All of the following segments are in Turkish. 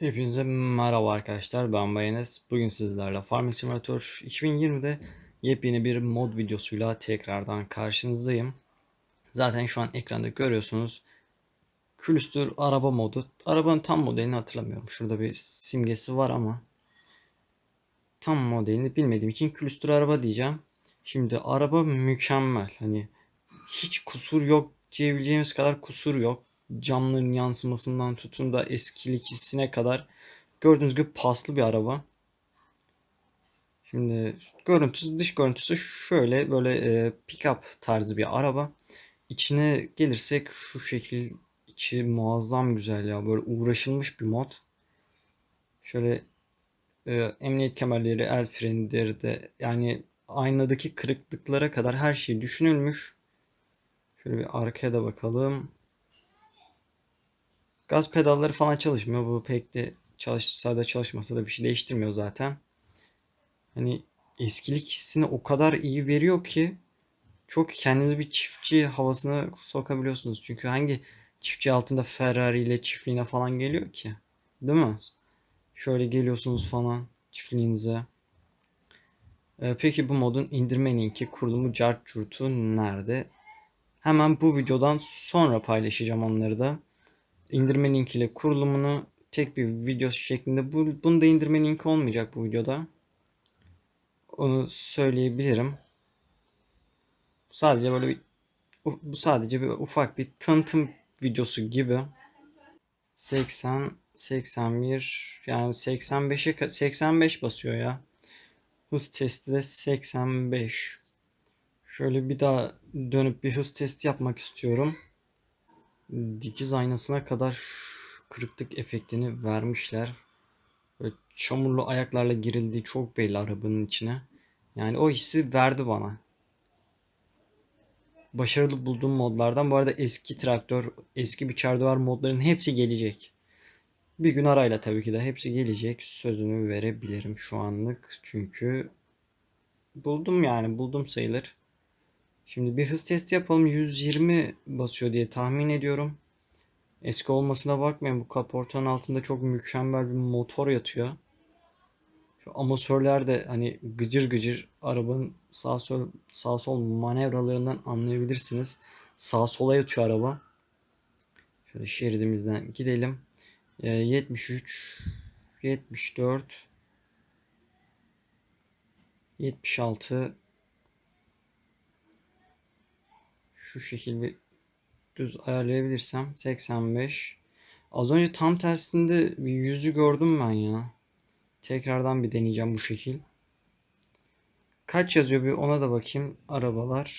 Hepinize merhaba arkadaşlar. Ben Bayanes. Bugün sizlerle Farming Simulator 2020'de yepyeni bir mod videosuyla tekrardan karşınızdayım. Zaten şu an ekranda görüyorsunuz. Külüstür araba modu. Arabanın tam modelini hatırlamıyorum. Şurada bir simgesi var ama tam modelini bilmediğim için külüstür araba diyeceğim. Şimdi araba mükemmel. Hani hiç kusur yok diyebileceğimiz kadar kusur yok camların yansımasından tutun da eskilik hissine kadar gördüğünüz gibi paslı bir araba. Şimdi görüntüsü dış görüntüsü şöyle böyle e, pick-up tarzı bir araba. İçine gelirsek şu şekil içi muazzam güzel ya böyle uğraşılmış bir mod. Şöyle e, emniyet kemerleri, el frenidir de yani aynadaki kırıklıklara kadar her şey düşünülmüş. Şöyle bir arkaya da bakalım. Gaz pedalları falan çalışmıyor. Bu pek de çalışsa da çalışmasa da bir şey değiştirmiyor zaten. Hani eskilik hissini o kadar iyi veriyor ki çok kendinizi bir çiftçi havasına sokabiliyorsunuz. Çünkü hangi çiftçi altında Ferrari ile çiftliğine falan geliyor ki? Değil mi? Şöyle geliyorsunuz falan çiftliğinize. Ee, peki bu modun indirme linki, kurulumu, cart curtu nerede? Hemen bu videodan sonra paylaşacağım onları da indirme link ile kurulumunu tek bir video şeklinde bu, bunu da indirme linki olmayacak bu videoda. Onu söyleyebilirim. Sadece böyle bir bu sadece bir ufak bir tanıtım videosu gibi. 80 81 yani 85'e 85 basıyor ya. Hız testi de 85. Şöyle bir daha dönüp bir hız testi yapmak istiyorum dikiz aynasına kadar kırıklık efektini vermişler. Böyle çamurlu ayaklarla girildiği çok belli arabanın içine. Yani o hissi verdi bana. Başarılı bulduğum modlardan bu arada eski traktör, eski bir çardıvar modların hepsi gelecek. Bir gün arayla tabii ki de hepsi gelecek. Sözünü verebilirim şu anlık. Çünkü buldum yani buldum sayılır. Şimdi bir hız testi yapalım. 120 basıyor diye tahmin ediyorum. Eski olmasına bakmayın. Bu kaportanın altında çok mükemmel bir motor yatıyor. Şu amatörler de hani gıcır gıcır arabanın sağ sol, sağ sol manevralarından anlayabilirsiniz. Sağ sola yatıyor araba. Şöyle şeridimizden gidelim. 73 74 76 şu şekilde düz ayarlayabilirsem 85. Az önce tam tersinde bir yüzü gördüm ben ya. Tekrardan bir deneyeceğim bu şekil. Kaç yazıyor bir ona da bakayım. Arabalar.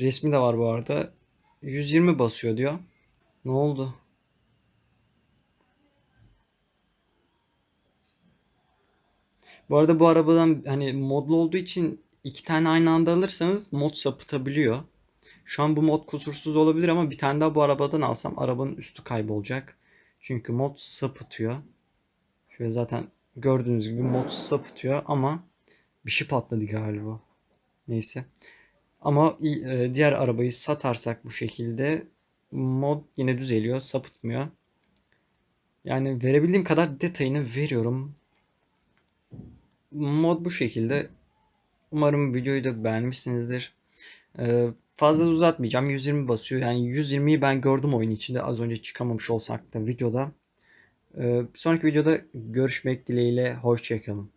Resmi de var bu arada. 120 basıyor diyor. Ne oldu? Bu arada bu arabadan hani modlu olduğu için iki tane aynı anda alırsanız mod sapıtabiliyor. Şu an bu mod kusursuz olabilir ama bir tane daha bu arabadan alsam arabanın üstü kaybolacak. Çünkü mod sapıtıyor. Şöyle zaten gördüğünüz gibi mod sapıtıyor ama bir şey patladı galiba. Neyse. Ama e, diğer arabayı satarsak bu şekilde mod yine düzeliyor, sapıtmıyor. Yani verebildiğim kadar detayını veriyorum. Mod bu şekilde. Umarım videoyu da beğenmişsinizdir. Ee, fazla uzatmayacağım. 120 basıyor. Yani 120'yi ben gördüm oyun içinde. Az önce çıkamamış olsak da videoda. Ee, sonraki videoda görüşmek dileğiyle. Hoşçakalın.